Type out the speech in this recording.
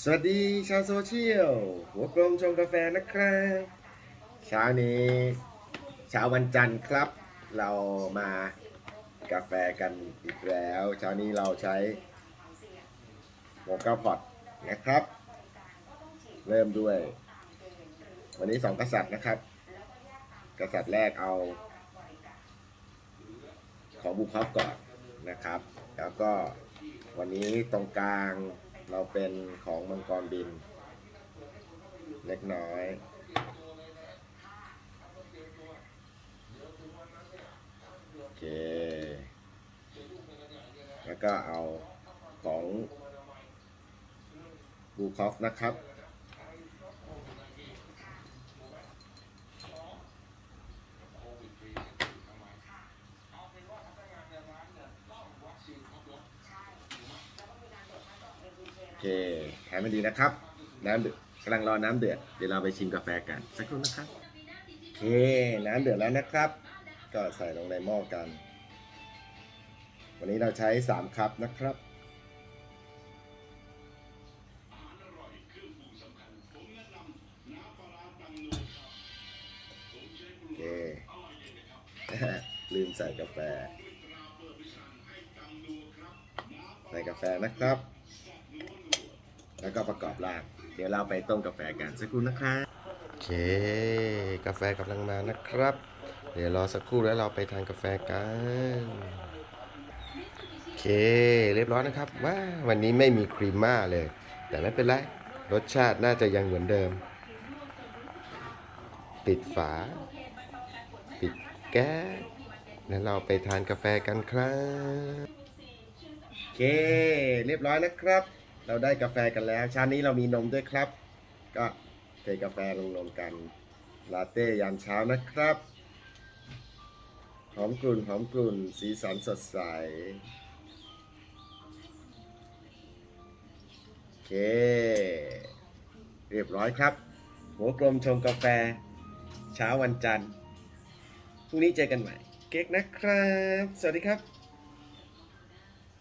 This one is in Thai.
สวัสดีชาวโซเชียล หัวกลมชงกาแฟนะครับเช้านี้เช้าวันจันทร์ครับ เรามากาแฟกันอีกแล้วเช้านี้เราใช้โมกาพอตนะครับ เริ่มด้วย วันนี้สองกษัตริย์นะครับ กษัตริย์แรกเอา ของบุคอฟก่อนนะครับ แล้วก็วันนี้ตรงกลาง เราเป็นของมังกรบิน เล็กน้อย โอเค แล้วก็เอาของบูคอฟนะครับ เคแถมมันดีนะครับ น้ำเดือดกำลังรอน้ำเดือด เดี๋ยวเราไปชิมกาแฟกัน สักครู่นะครับโอเค น้ำเดือดแล้วนะครับ ก็ใส่ลงในหม้อกัน วันนี้เราใช้ 3 คัพนะครับโอเคลืมใส่กาแฟ ใส่กาแฟนะครับ แล้วก็ประกอบราก เดี๋ยวเราไปต้มกาแฟกันสักครู่นะครับ โอเค กาแฟกำลังมานะครับ เดี๋ยวรอสักครู่แล้วเราไปทานกาแฟกัน โอเค เรียบร้อยนะครับ ว้าวันนี้ไม่มีครีมม่าเลย แต่ไม่เป็นไร รสชาติน่าจะยังเหมือนเดิม ปิดฝา ปิดแก๊สแล้วเราไปทานกาแฟกันครับ โอเค เรียบร้อยนะครับ เราได้กาแฟกันแล้ว ชานี้เรามีนมด้วยครับ ก็เทกาแฟลงนมกันลาเต้ยามเช้านะครับหอมกลุ่นหอมกลุ่นสีสันสดใสโอเค เรียบร้อยครับ หัวกลมชงกาแฟ เช้าวันจันทร์พรุ่งนี้เจอกันใหม่ เก๊กนะครับ สวัสดีครับ